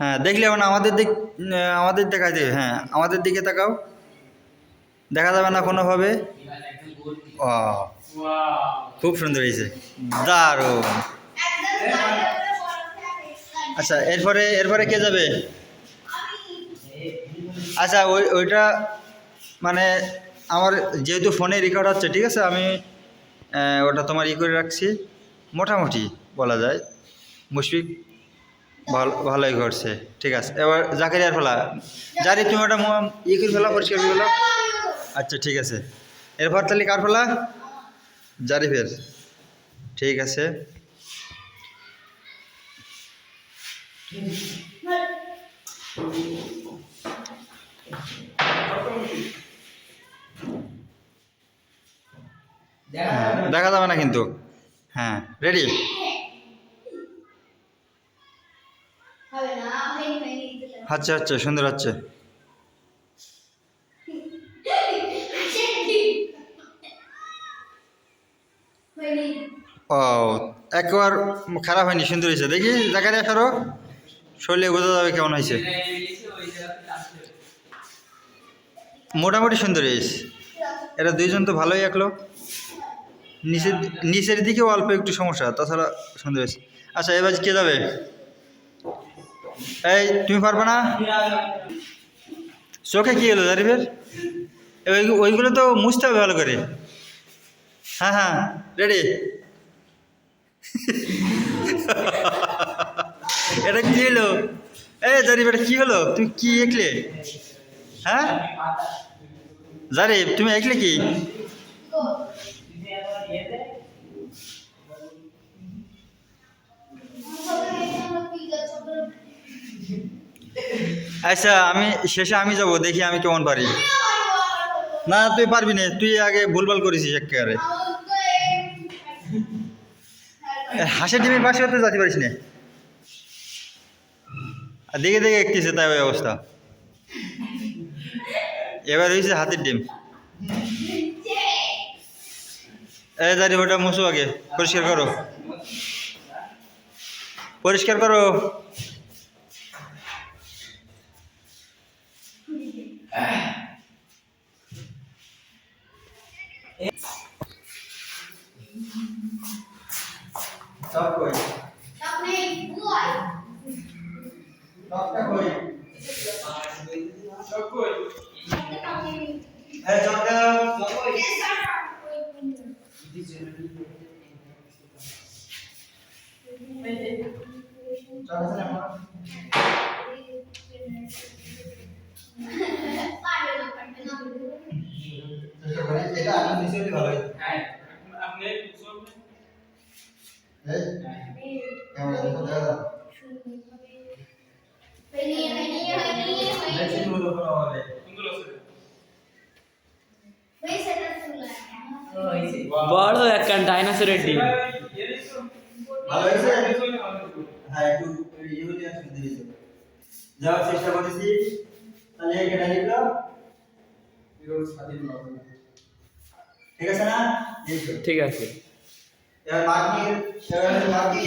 হ্যাঁ দেখলে না আমাদের দিক আমাদের দেখা যাবে হ্যাঁ আমাদের দিকে তাকাও। দেখা যাবে না কোনোভাবে। ও, খুব সুন্দর হয়েছে। দারুণ। আচ্ছা এরপরে এরপরে কে যাবে? আচ্ছা ওই, ওইটা মানে আমার যেহেতু ফোনে রেকর্ড হচ্ছে ঠিক আছে, আমি ওটা তোমার ই করে রাখছি। মোটামুটি বলা যায়। মুশফিক ভালো, ভালোই করছে ঠিক আছে, এবার জাকারিয়ার ফেলা। জারি তুমি ওটা ম- ই করে ফেলা, পরিষ্কার করে ফেলা। আচ্ছা ঠিক আছে। এরপর তাহলে কার ফেলা? জারিফের। ঠিক আছে। দেখা যাবে না কিন্তু। হ্যাঁ রেডি হবে না হয়নি হয়নি আচ্ছা আচ্ছা সুন্দর হচ্ছে ও, একবার খারাপ হয়নি সুন্দর হয়েছে। দেখি জাকারিয়া ফেরো শরীরে বোঝা যাবে, কেমন হয়েছে? মোটামুটি সুন্দর হয়েছে। এরা দুইজন তো ভালোই আঁকলো নিচের নিচের দিকেও অল্প একটু সমস্যা, তাছাড়া সুন্দর হয়েছে। আচ্ছা এবার কে যাবে? এই, তুমি পারবে না? চোখে কী হলো জারিফের ওই ওইগুলো তো মুছতে হবে ভালো করে। হ্যাঁ হ্যাঁ রেডি। এটা কি হলো এ জারিফ এটা কি হলো? তুমি কি এঁকলে? হ্যাঁ? জারিফ তুমি এঁকলে কি? আচ্ছা আমি শেষে আমি যাব দেখি আমি কেমন পারি। না তুই পারবি না তুই আগে ভুলভাল করেছিস একেবারে। এ, ডিমের পাশে হতে যেতে পারিস না। আর দেখে দেখে একটিছে তাই ওই অবস্থা। এবার হয়েছে হাতির ডিম। এ দাঁড়িয়ে ওটা মুসো আগে পরিষ্কার করো। পরিষ্কার করো। É. Stop going. Stop me, boy. Stop the going. Stop going. Hey, এটা আমি নিশ্চয়ই ভালো এই কেমন দেখো দাদা দেখছি বলো কোনো হবে বড় একটা ডাইনোসরের ডিম ভালো হয়েছে হ্যাঁ একটু ইয়ে হতে আসতে দিয়েছে যাওয়ার চেষ্টা করেছি তাহলে এই কেটে লিখলো ঠিক আছে না? ঠিক আছে। এবার বাকি এবার বাকি